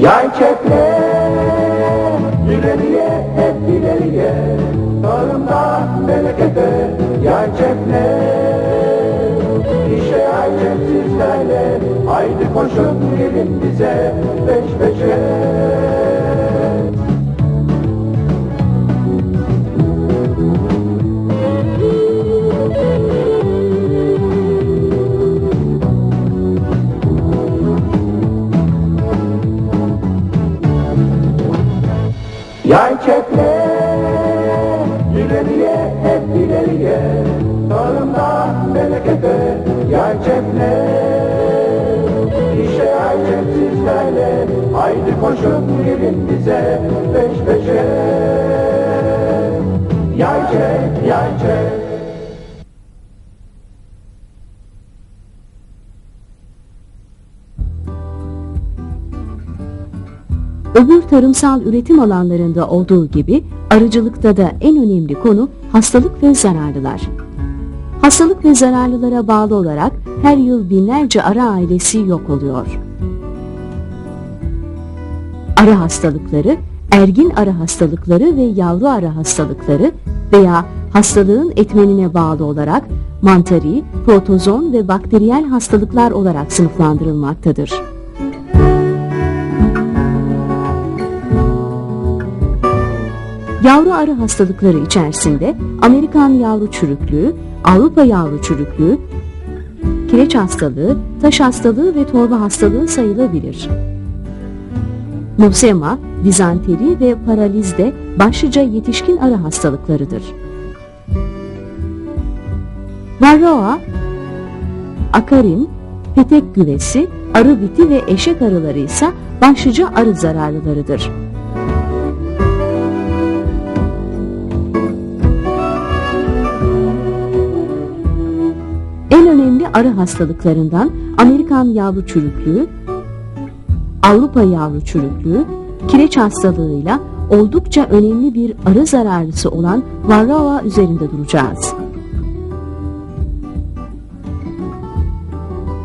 Yay çekle, ileriye hep ileriye, tarımda berekete, yay çekle. İşe yay çek sizlerle, haydi koşun gelin bize, peş peşe. İşe yay çek sizlerle, haydi koşun gelin bize, peş peşe. Yay çek, yay çek. Öbür tarımsal üretim alanlarında olduğu gibi arıcılıkta da en önemli konu hastalık ve zararlılar. Hastalık ve zararlılara bağlı olarak her yıl binlerce arı ailesi yok oluyor. Arı hastalıkları, ergin arı hastalıkları ve yavru arı hastalıkları veya hastalığın etmenine bağlı olarak mantari, protozon ve bakteriyel hastalıklar olarak sınıflandırılmaktadır. Yavru arı hastalıkları içerisinde Amerikan yavru çürüklüğü, Avrupa yavru çürüklüğü, kireç hastalığı, taş hastalığı ve torba hastalığı sayılabilir. Nosema, dizanteri ve paraliz de başlıca yetişkin arı hastalıklarıdır. Varroa, akarin, petek güvesi, arı biti ve eşek arıları ise başlıca arı zararlılarıdır. Arı hastalıklarından Amerikan yavru çürüklüğü, Avrupa yavru çürüklüğü, kireç hastalığıyla oldukça önemli bir arı zararlısı olan Varroa üzerinde duracağız.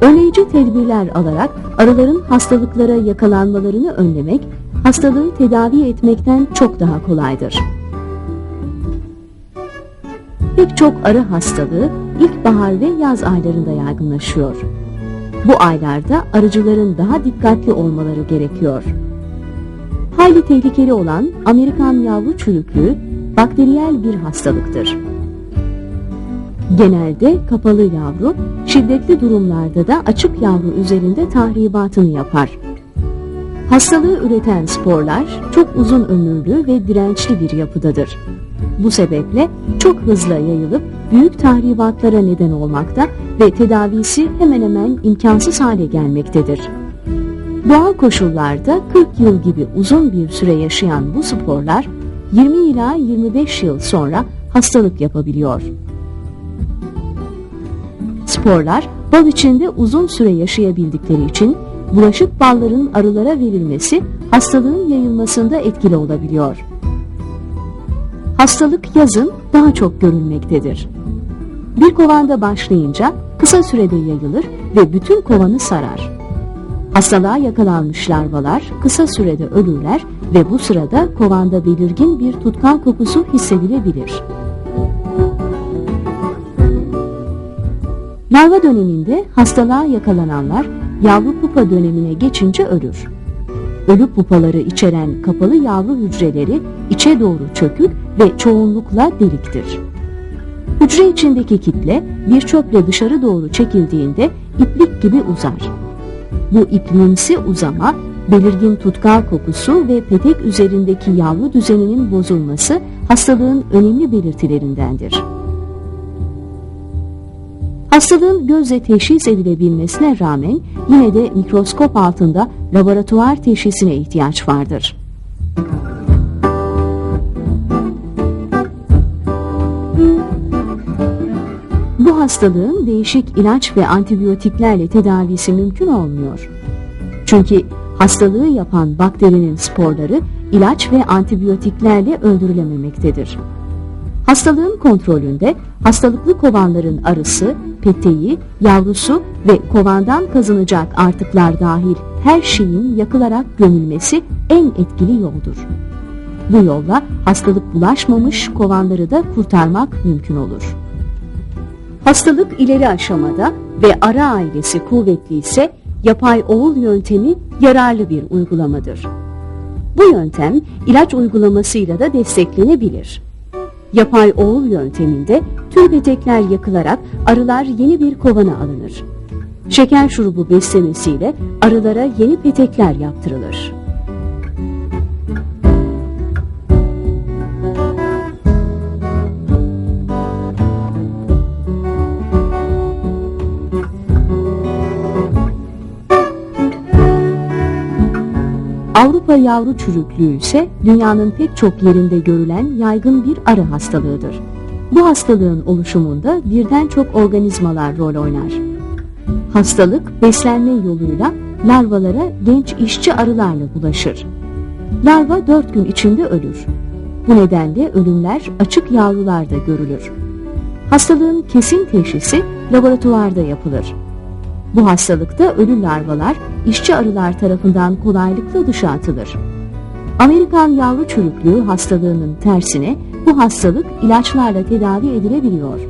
Önleyici tedbirler alarak arıların hastalıklara yakalanmalarını önlemek, hastalığı tedavi etmekten çok daha kolaydır. Pek çok arı hastalığı ilkbahar ve yaz aylarında yaygınlaşıyor. Bu aylarda arıcıların daha dikkatli olmaları gerekiyor. Hayli tehlikeli olan Amerikan yavru çürüklüğü bakteriyel bir hastalıktır. Genelde kapalı yavru, şiddetli durumlarda da açık yavru üzerinde tahribatını yapar. Hastalığı üreten sporlar çok uzun ömürlü ve dirençli bir yapıdadır. Bu sebeple çok hızlı yayılıp büyük tahribatlara neden olmakta ve tedavisi hemen hemen imkansız hale gelmektedir. Doğal koşullarda 40 yıl gibi uzun bir süre yaşayan bu sporlar 20 ila 25 yıl sonra hastalık yapabiliyor. Sporlar bal içinde uzun süre yaşayabildikleri için bulaşık balların arılara verilmesi hastalığın yayılmasında etkili olabiliyor. Hastalık yazın daha çok görülmektedir. Bir kovanda başlayınca kısa sürede yayılır ve bütün kovanı sarar. Hastalığa yakalanmış larvalar kısa sürede ölürler ve bu sırada kovanda belirgin bir tutkal kokusu hissedilebilir. Larva döneminde hastalığa yakalananlar yavru pupa dönemine geçince ölür. Ölü pupaları içeren kapalı yavru hücreleri içe doğru çökük ve çoğunlukla deliktir. Hücre içindeki kitle bir çöple dışarı doğru çekildiğinde iplik gibi uzar. Bu ipliğimsi uzama, belirgin tutkal kokusu ve petek üzerindeki yavru düzeninin bozulması hastalığın önemli belirtilerindendir. Hastalığın gözle teşhis edilebilmesine rağmen yine de mikroskop altında laboratuvar teşhisine ihtiyaç vardır. Bu hastalığın değişik ilaç ve antibiyotiklerle tedavisi mümkün olmuyor. Çünkü hastalığı yapan bakterinin sporları ilaç ve antibiyotiklerle öldürülememektedir. Hastalığın kontrolünde hastalıklı kovanların arısı, peteği, yavrusu ve kovandan kazanacak artıklar dahil her şeyin yakılarak gömülmesi en etkili yoldur. Bu yolla hastalık bulaşmamış kovanları da kurtarmak mümkün olur. Hastalık ileri aşamada ve ara ailesi kuvvetli ise yapay oğul yöntemi yararlı bir uygulamadır. Bu yöntem ilaç uygulamasıyla da desteklenebilir. Yapay oğul yönteminde tüm petekler yakılarak arılar yeni bir kovana alınır. Şeker şurubu beslemesiyle arılara yeni petekler yaptırılır. Avrupa yavru çürüklüğü ise dünyanın pek çok yerinde görülen yaygın bir arı hastalığıdır. Bu hastalığın oluşumunda birden çok organizmalar rol oynar. Hastalık beslenme yoluyla larvalara genç işçi arılarla bulaşır. Larva 4 gün içinde ölür. Bu nedenle ölümler açık yavrularda görülür. Hastalığın kesin teşhisi laboratuvarda yapılır. Bu hastalıkta ölü larvalar işçi arılar tarafından kolaylıkla dışa atılır. Amerikan yavru çürüklüğü hastalığının tersine bu hastalık ilaçlarla tedavi edilebiliyor.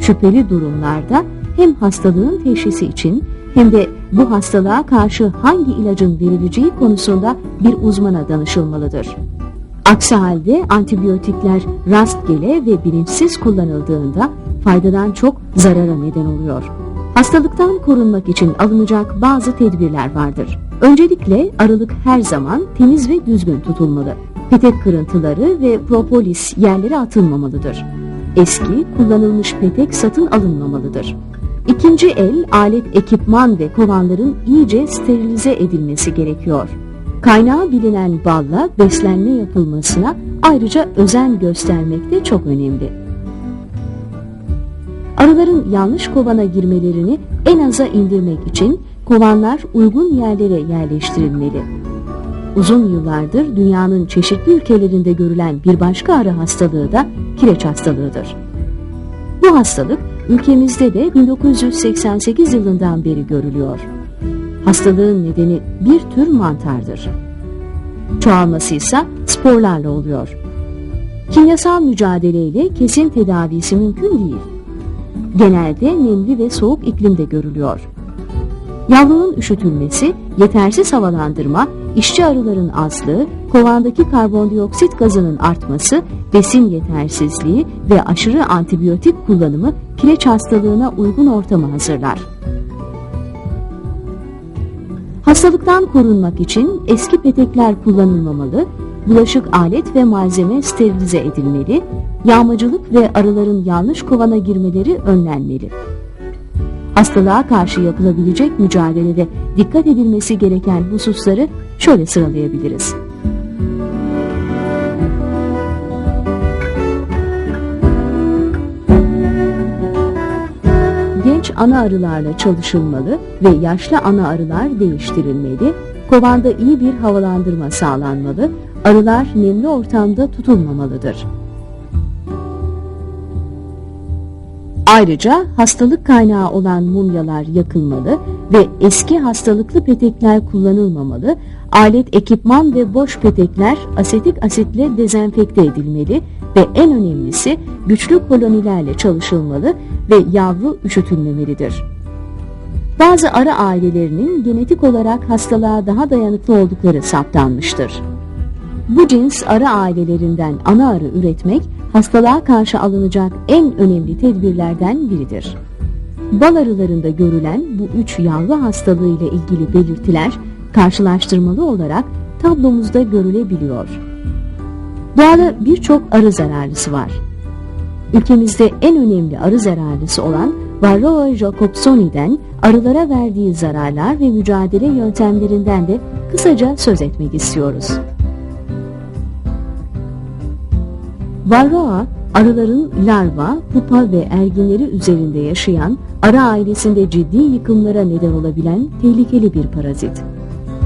Şüpheli durumlarda hem hastalığın teşhisi için hem de bu hastalığa karşı hangi ilacın verileceği konusunda bir uzmana danışılmalıdır. Aksi halde antibiyotikler rastgele ve bilinçsiz kullanıldığında faydadan çok zarara neden oluyor. Hastalıktan korunmak için alınacak bazı tedbirler vardır. Öncelikle aralık her zaman temiz ve düzgün tutulmalı. Petek kırıntıları ve propolis yerlere atılmamalıdır. Eski, kullanılmış petek satın alınmamalıdır. İkinci el, alet, ekipman ve kovanların iyice sterilize edilmesi gerekiyor. Kaynağı bilinen balla beslenme yapılmasına ayrıca özen göstermek de çok önemli. Arıların yanlış kovana girmelerini en aza indirmek için kovanlar uygun yerlere yerleştirilmeli. Uzun yıllardır dünyanın çeşitli ülkelerinde görülen bir başka arı hastalığı da kireç hastalığıdır. Bu hastalık ülkemizde de 1988 yılından beri görülüyor. Hastalığın nedeni bir tür mantardır. Çoğalması ise sporlarla oluyor. Kimyasal mücadeleyle kesin tedavisi mümkün değil genelde nemli ve soğuk iklimde görülüyor. Yavrunun üşütülmesi, yetersiz havalandırma, işçi arıların azlığı, kovandaki karbondioksit gazının artması, besin yetersizliği ve aşırı antibiyotik kullanımı kireç hastalığına uygun ortamı hazırlar. Hastalıktan korunmak için eski petekler kullanılmamalı, bulaşık alet ve malzeme sterilize edilmeli, yağmacılık ve arıların yanlış kovana girmeleri önlenmeli. Hastalığa karşı yapılabilecek mücadelede dikkat edilmesi gereken hususları şöyle sıralayabiliriz. Genç ana arılarla çalışılmalı ve yaşlı ana arılar değiştirilmeli, kovanda iyi bir havalandırma sağlanmalı, arılar nemli ortamda tutulmamalıdır. Ayrıca hastalık kaynağı olan mumyalar yakılmalı ve eski hastalıklı petekler kullanılmamalı, alet, ekipman ve boş petekler asetik asitle dezenfekte edilmeli ve en önemlisi güçlü kolonilerle çalışılmalı ve yavru üşütülmemelidir. Bazı arı ailelerinin genetik olarak hastalığa daha dayanıklı oldukları saptanmıştır. Bu cins arı ailelerinden ana arı üretmek hastalığa karşı alınacak en önemli tedbirlerden biridir. Bal arılarında görülen bu üç yavru hastalığı ile ilgili belirtiler karşılaştırmalı olarak tablomuzda görülebiliyor. Doğada birçok arı zararlısı var. Ülkemizde en önemli arı zararlısı olan Varroa jacobsoni'den arılara verdiği zararlar ve mücadele yöntemlerinden de kısaca söz etmek istiyoruz. Varroa, arıların larva, pupa ve erginleri üzerinde yaşayan, arı ailesinde ciddi yıkımlara neden olabilen tehlikeli bir parazit.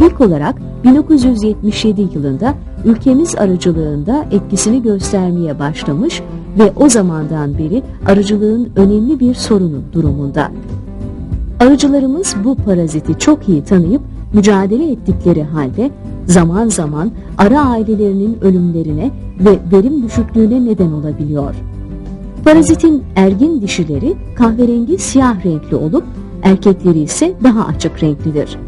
İlk olarak 1977 yılında ülkemiz arıcılığında etkisini göstermeye başlamış ve o zamandan beri arıcılığın önemli bir sorunu durumunda. Arıcılarımız bu paraziti çok iyi tanıyıp mücadele ettikleri halde zaman zaman arı ailelerinin ölümlerine ve verim düşüklüğüne neden olabiliyor. Parazitin ergin dişileri kahverengi siyah renkli olup erkekleri ise daha açık renklidir.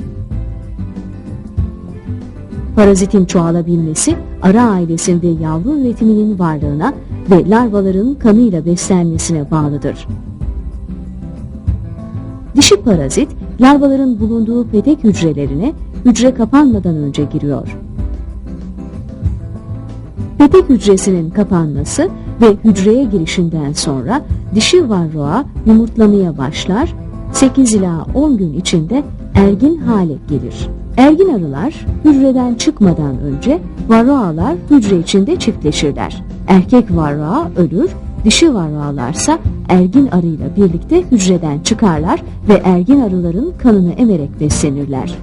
Parazitin çoğalabilmesi arı ailesinde yavru üretiminin varlığına ve larvaların kanıyla beslenmesine bağlıdır. Dişi parazit larvaların bulunduğu petek hücrelerine hücre kapanmadan önce giriyor. Petek hücresinin kapanması ve hücreye girişinden sonra dişi varroa yumurtlamaya başlar, 8 ila 10 gün içinde ergin hale gelir. Ergin arılar hücreden çıkmadan önce varroalar hücre içinde çiftleşirler. Erkek varroa ölür, dişi varroalarsa ergin arıyla birlikte hücreden çıkarlar ve ergin arıların kanını emerek beslenirler.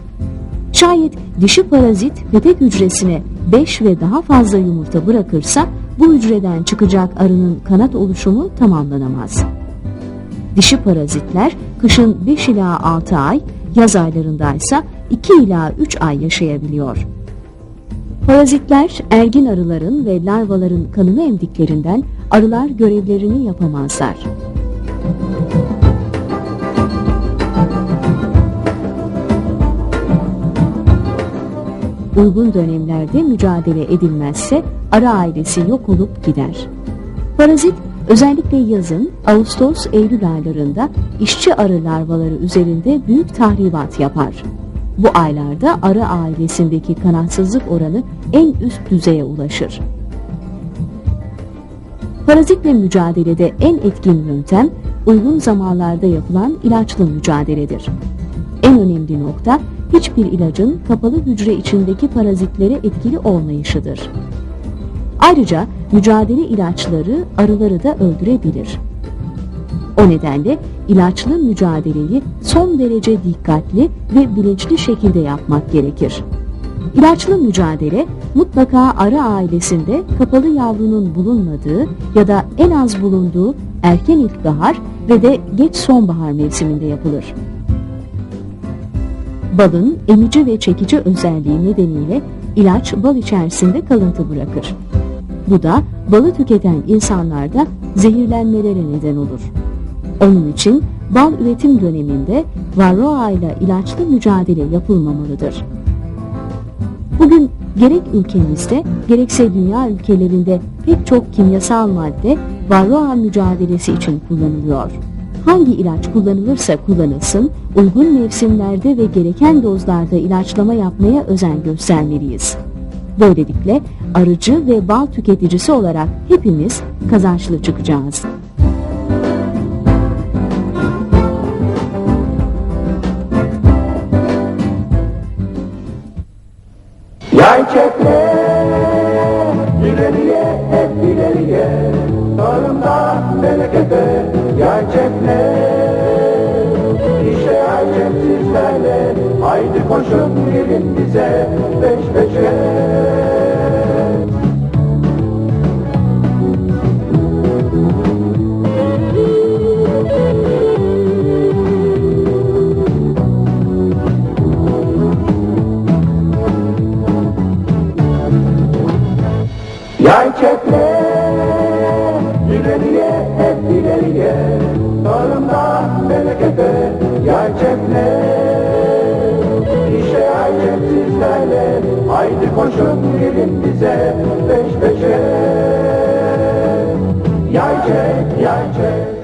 Şayet dişi parazit petek hücresine 5 ve daha fazla yumurta bırakırsa bu hücreden çıkacak arının kanat oluşumu tamamlanamaz. Dişi parazitler kışın 5 ila 6 ay, yaz aylarındaysa 2 ila 3 ay yaşayabiliyor. Parazitler ergin arıların ve larvaların kanını emdiklerinden arılar görevlerini yapamazlar. Uygun dönemlerde mücadele edilmezse arı ailesi yok olup gider. Parazit özellikle yazın Ağustos-Eylül aylarında işçi arı larvaları üzerinde büyük tahribat yapar. Bu aylarda arı ailesindeki kanatsızlık oranı en üst düzeye ulaşır. Parazitle mücadelede en etkin yöntem uygun zamanlarda yapılan ilaçlı mücadeledir. En önemli nokta hiçbir ilacın kapalı hücre içindeki parazitlere etkili olmayışıdır. Ayrıca mücadele ilaçları arıları da öldürebilir. O nedenle ilaçlı mücadeleyi son derece dikkatli ve bilinçli şekilde yapmak gerekir. İlaçlı mücadele mutlaka arı ailesinde kapalı yavrunun bulunmadığı ya da en az bulunduğu erken ilkbahar ve de geç sonbahar mevsiminde yapılır. Balın emici ve çekici özelliği nedeniyle ilaç bal içerisinde kalıntı bırakır. Bu da balı tüketen insanlarda zehirlenmelere neden olur. Onun için bal üretim döneminde varroa ile ilaçlı mücadele yapılmamalıdır. Bugün gerek ülkemizde gerekse dünya ülkelerinde pek çok kimyasal madde varroa mücadelesi için kullanılıyor. Hangi ilaç kullanılırsa kullanılsın, uygun mevsimlerde ve gereken dozlarda ilaçlama yapmaya özen göstermeliyiz. Böylelikle arıcı ve bal tüketicisi olarak hepimiz kazançlı çıkacağız. İleriye hep ileriye. Tarımda berekete yay çekme. İşte yay çek sizlerle. Haydi koşun gelin bize peş peşe Yay çekme, ileriye hep ileriye. Tarımda berekete yay çekme İşte yay çek Haydi koşun gelin bize peş peşe. Yay çek, yay çek